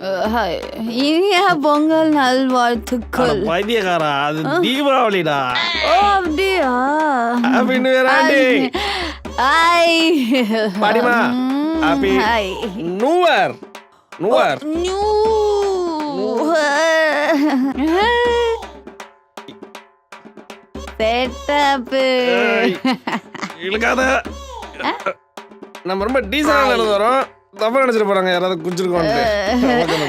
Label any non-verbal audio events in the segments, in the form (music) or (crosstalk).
Hi. இனிய பொங்கல் நல்வாழ்த்துக்கள். பைத்தியக்காரா அது தீபாவளிடா. ஓ அப்படியா? Year aunty. Hi. பாடிமா new year new year new setup இழுக்காத. நம்ம ரொம்ப நடந்து வரோம் தப்பா நினைச்சிட்டு போறாங்க யாராவது குடிச்சிருக்கோன்ட்டு.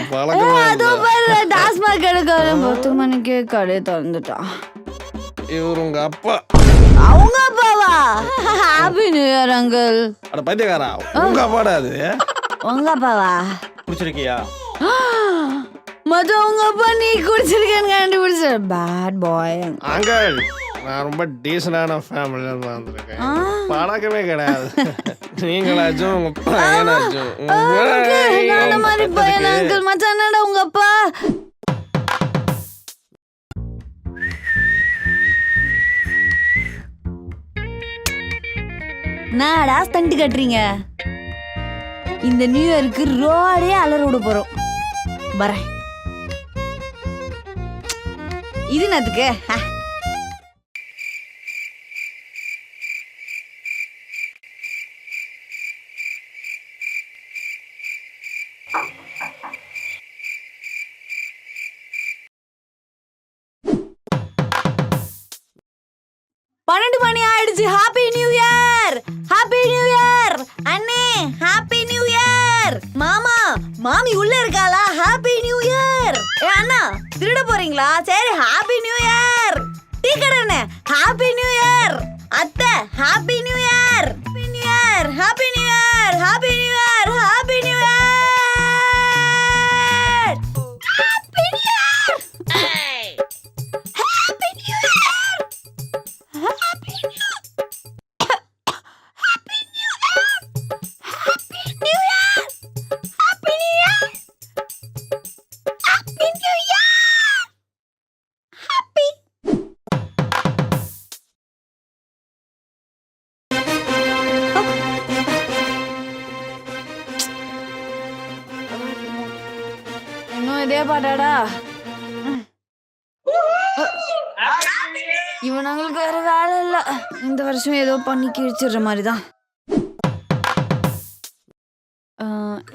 (laughs) பழக்கம் அதோ பாரு டாஸ்மாக் எடுக்க பத்து மணிக்கு கடை திறந்துட்டான் இவர் உங்க அப்பா. அவங்க அப்பாவா? ஹாப்பி நியூ இயர் அங்கிள் அட பைத்தியக்காரா? உங்க அப்பாடா அது? உங்க அப்பாவா? குடிச்சிருக்கியா? மொத்த உங்க அப்பா நீ குடிச்சிருக்கேன்னு கண்டுபிடிச்ச. பேட் பாய் அங்கிள் நான் ரொம்ப டீசெண்டான ஃபேமிலியில இருந்து வந்திருக்கேன். பழக்கமே கிடையாது. (laughs) நீங்களாச்சும் உங்க பையனாச்சும் உங்க மாதிரி பையன் அங்கிள். உங்க அப்பா? நாடா ஸ்டண்ட் கட்டுறீங்க? இந்த நியூ இயருக்கு ரோடே அலற விட போறோம். வரேன். இது என்னத்துக்கு? பன்னெண்டு மணி ஆயிடுச்சு. Happy new year happy new year அண்ணே ஹாப்பி நியூ இயர் மாமா மாமி உள்ள இருக்கா? இன்னும் பாட்டாடா வேற வேலை இல்ல. இந்த வருஷம் ஏதோ பண்ணி கிழிச்சிடுற மாதிரிதான்.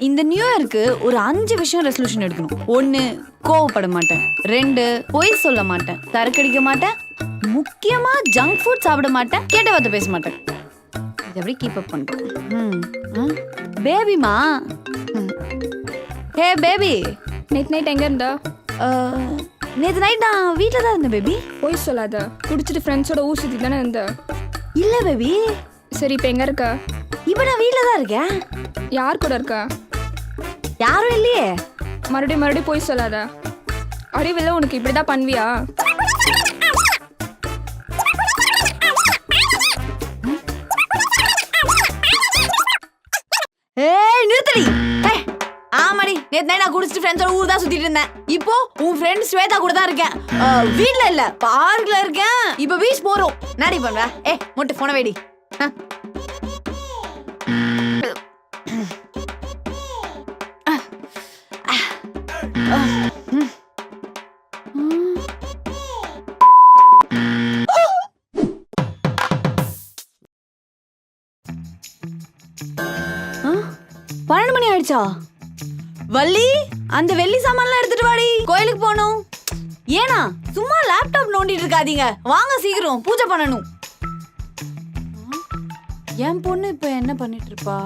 இந்த நியூ இயருக்கு ஒரு அஞ்சு விஷயம் ரெசல்யூஷன் எடுக்கணும். ஒன்று கோவப்பட மாட்டேன். ரெண்டு பொய் சொல்ல மாட்டேன். சரக்கடிக்க மாட்டேன். முக்கியமா ஜங்க் ஃபுட் சாப்பிட மாட்டேன். கேட்ட வார்த்தை பேச மாட்டேன். இது எப்படி கீப் அப் பண்ணுறேன் பேபிமா ஹே பேபி நேற்று நைட் எங்கே இருந்தா? நேற்று நைட் நான் வீட்டில் தான் இருந்தேன் பேபி போய் சொல்லாத. குடிச்சிட்டு ஃப்ரெண்ட்ஸோட ஊர் சுற்றி தானே இருந்த இல்லை பேபி சரி இப்போ எங்கே இருக்கா? இப்போ நான் வீட்டில் தான் இருக்கேன். யார் கூட இருக்கா? யாரும் இல்லையே. மறுபடியும் மறுபடியும் போய் சொல்லாத. அறிவில்ல உனக்கு இப்படி தான் பண்ணுவியா? நேத்து நான் குடிச்சிட்டு ஃப்ரெண்ட்ஸோட ஊர் தான் சுத்திட்டு இருந்தேன் இப்போ உன் ஃப்ரெண்ட் ஸ்வேதா கூட தான் இருக்கேன் வீட்ல இல்ல பார்க்ல இருக்கேன் இப்போ பீச் போறோம் நாடி பண்ணுவ ஏ மொட்டை போன வேடி பன்னெண்டு மணி ஆயிடுச்சா வள்ளி அந்த வெள்ளி சாமான்லாம் எடுத்துட்டு வாடி. கோயிலுக்கு போகணும். ஏனா சும்மா லேப்டாப் நோண்டிட்டு இருக்காதீங்க. வாங்க சீக்கிரம் பூஜை பண்ணணும். என் பொண்ணு இப்ப என்ன பண்ணிட்டு இருப்பா?